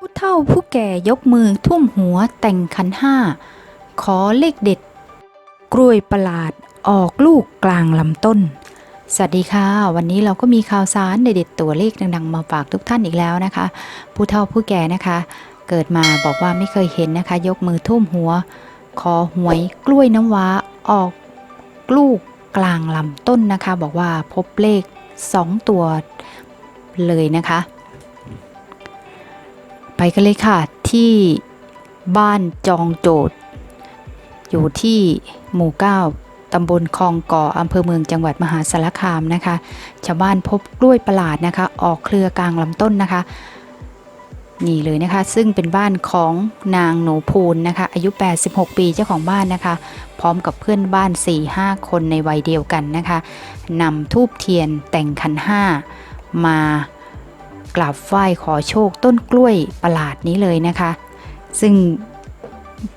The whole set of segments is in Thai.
ผู้เฒ่าผู้แก่ยกมือทุ่มหัวแต่งขันห้า ขอเลขเด็ด กล้วยประหลาดออกลูกกลางลำต้น สวัสดีค่ะ วันนี้เราก็มีข่าวสารเด็ดตัวเลขดังๆ มาฝากทุกท่านอีกแล้วนะคะ ผู้เฒ่าผู้แก่นะคะ เกิดมาบอกว่าไม่เคยเห็นนะคะ ยกมือทุ่มหัว ขอหวยกล้วยน้ำว้าออกลูกกลางลำต้นนะคะ บอกว่าพบเลข 2 ตัวเลยนะคะ ไปกันเลยค่ะ ที่บ้านจองโจทย์อยู่ที่หมู่ 9 ตำบลคลองก่ออำเภอเมืองจังหวัดมหาสารคามนะคะ ชาวบ้านพบกล้วยประหลาดนะคะ ออกเครือกลางลำต้นนะคะ นี่เลยนะคะ ซึ่งเป็นบ้านของนางหนูพูนนะคะ อายุ 86 ปีเจ้าของบ้านนะคะ พร้อมกับเพื่อนบ้าน 4-5 คนในวัยเดียวกันนะคะนำทูบเทียนแต่งขันห้ามา กราบไหว้ขอโชคต้นกล้วยประหลาดนี้เลยนะคะ ซึ่ง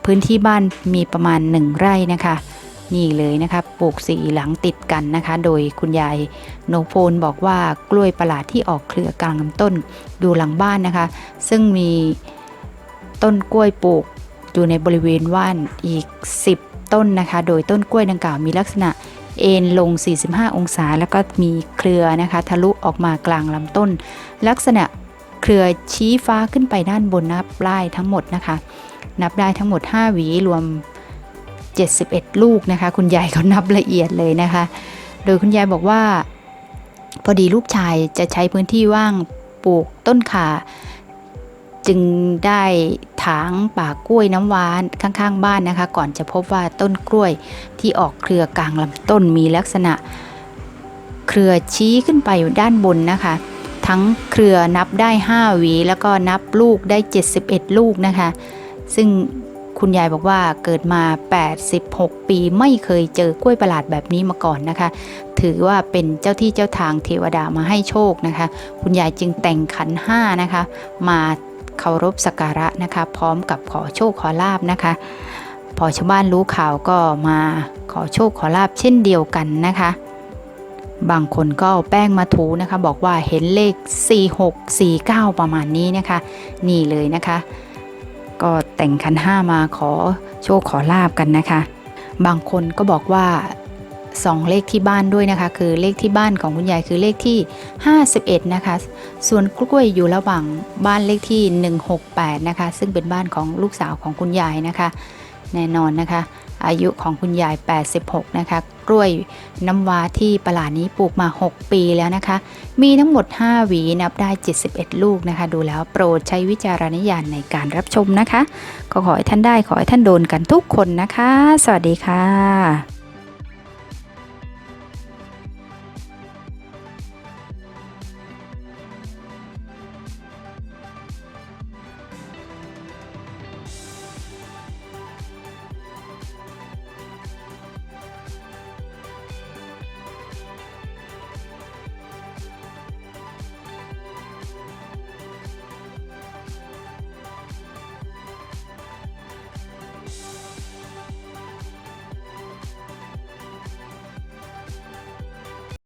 พื้นที่บ้านมีประมาณหนึ่งไร่นะคะ นี่เลยนะคะปลูกสีหลังติดกันนะคะ โดยคุณยายโนโพนบอกว่ากล้วยประหลาดที่ออกเครือกลางลำต้นดูหลังบ้านนะคะ ซึ่งมีต้นกล้วยปลูกอยู่ในบริเวณว่านอีก 10 ต้นนะคะ โดยต้นกล้วยดังกล่าวมีลักษณะ เอ็นลง 45 องศา แล้วก็มีเครือนะคะ ทะลุออกมากลางลำต้น ลักษณะเครือชี้ฟ้าขึ้นไปด้านบนนับได้ทั้งหมดนะคะ นับได้ทั้งหมด 5 หวีรวม 71 ลูกนะคะ คุณยายเขานับละเอียดเลยนะคะ โดยคุณยายบอกว่า พอดีลูกชายจะใช้พื้นที่ว่างปลูกต้นข่า จึงได้ถางป่ากล้วยน้ำว้านข้างๆ บ้านนะคะ ก่อนจะพบว่าต้นกล้วยที่ออกเครือกลางลำต้นมีลักษณะ เครือชี้ขึ้นไปอยู่ด้านบนนะคะ ทั้งเครือนับได้ 5 หวี แล้วก็นับลูกได้ 71 ลูกนะคะ ซึ่งคุณยายบอกว่าเกิดมา 86 ปีไม่เคยเจอกล้วยประหลาดแบบนี้มาก่อนนะคะ ถือว่าเป็นเจ้าที่เจ้าทางเทวดามาให้โชคนะคะ คุณยายจึงแต่งขันห้านะคะ มา เคารพสักการะนะคะ พร้อมกับขอโชคขอลาบนะคะ พอชาวบ้านรู้ข่าวก็มาขอโชคขอลาบเช่นเดียวกันนะคะ บางคนก็เอาแป้งมาถูนะคะ บอกว่าเห็นเลข 46 49 ประมาณนี้นะคะ นี่เลยนะคะ ก็แต่งขันห้ามาขอโชคขอลาบกันนะคะ บางคนก็บอกว่า สองเลขที่บ้านด้วยนะคะ คือเลขที่บ้านของคุณยายคือเลขที่ 51 นะคะ ส่วนกล้วยอยู่ระหว่างบ้านเลขที่ 168 นะคะ ซึ่งเป็นบ้านของลูกสาวของคุณยายนะคะ แน่นอนนะคะ อายุของคุณยาย 86 นะคะ กล้วยน้ำว้าที่ประหลาดนี้ปลูกมา 6 ปีแล้วนะคะ มีทั้งหมด 5 หวีนับได้ 71 ลูกนะคะ ดูแล้วโปรดใช้วิจารณญาณในการรับชมนะคะ ก็ขอให้ท่านได้ขอให้ท่านโดนกันทุกคนนะคะ สวัสดีค่ะ